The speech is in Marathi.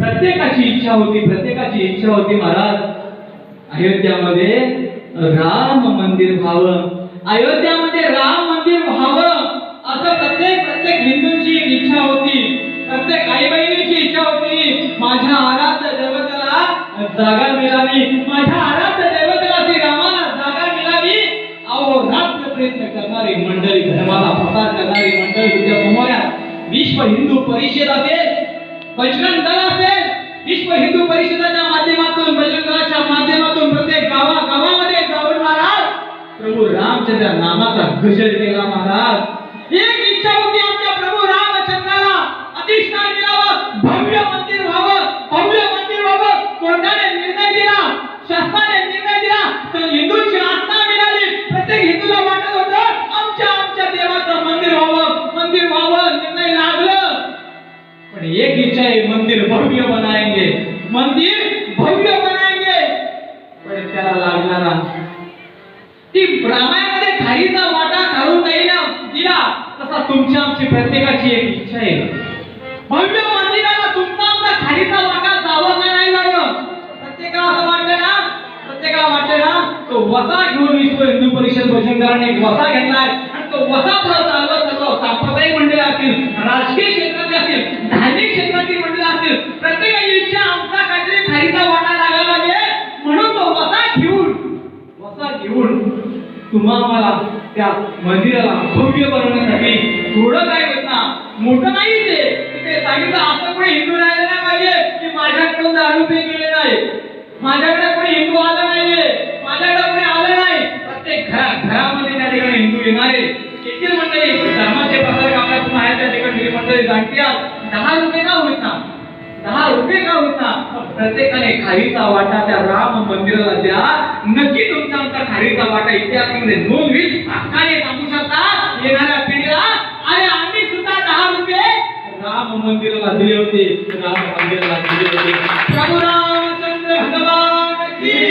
प्रत्येकाची इच्छा होती प्रत्येकाची इच्छा होती महाराज. अयोध्यामध्ये राम मंदिर व्हावं. अयोध्यामध्ये राम मंदिर व्हावं असं प्रत्येक प्रत्येक हिंदूंची इच्छा होती. प्रत्येक आई बहिणीची इच्छा होती. माझ्या आराध्य देवतेला जागा मिळावी. माझ्या आराध्य देवतेला श्री रामाला जागा मिळावी. अहो रात्र प्रयत्न करणारी मंडळी धर्माला प्रसार करणारी मंडळी तुझ्या समोर विश्व हिंदू परिषद असेल बजरंग दल असेल. विश्व हिंदू परिषदेच्या माध्यमातून बजरंग दलाच्या माध्यमातून प्रत्येक गावा गावामध्ये जाऊन महाराज प्रभू रामचंद्र नामाचा गजर केला महाराज. एक इच्छा होती आमच्या प्रभू रामचंद्राला अधिष्ठान दिला एक इच्छा है मंदिर भव्य बनाएंगे। मंदिर भव्य बनाएंगे। पण त्याला लागणारा ती ब्राह्मणामध्ये खारीचा वाटा घालून नाही ना दिला तसा तुमच्या आमची प्रत्येकाची एक इच्छा आहे. भव्य मंदिराला तुमचा आमचा खारीचा वाटा जावं का नाही लागलं प्रत्येकाला असं वाटलं ना प्रत्येकाला वाटलं ना तो वसा घेऊन विश्व हिंदू परिषद बजरंगदलाने एक वसा घेतलाय आणि तो वसा पुढे चालवत चालवत सांप्रदायिक मंडळी असतील राजकीय क्षेत्रातले असतील धार्मिक क्षेत्रातील मंडळ असतील प्रत्येकाची इच्छा आमचा काहीतरी खारीचा वाटा लागला. पाहिजे म्हणून तो वसा घेऊन वसा घेऊन तुम्हा मला त्या मंदिराला भव्य बनवण्यासाठी थोडं काय होत मोठं नाही ते. ते सांगितलं असं कोणी हिंदू राहिलं नाही पाहिजे. की माझ्याकडून दारू पे केले नाही. माझ्याकडे कोणी हिंदू आला नाहीये. माझ्याकडे कोणी आलं नाही. प्रत्येक घरा घरामध्ये त्या ठिकाणी हिंदू येणारे. येथील मंडळी धर्माचे प्रसारक आपल्याकडून आहेत त्या ठिकाणी मंडळी जाणती दहा रुपये का होईना? दहा रुपये का होईना? प्रत्येकाने खारीचा वाटा त्या राम मंदिराला द्या. नक्की तुमचा आमचा खारीचा वाटा इतिहासामध्ये नोंद होईल हक्काने सांगू शकता येणाऱ्या पिढीला. अरे आम्ही सुद्धा दहा रुपये राम मंदिराला दिले होते. राम मंदिराला दिले होते. प्रभू रामचंद्र भगवान की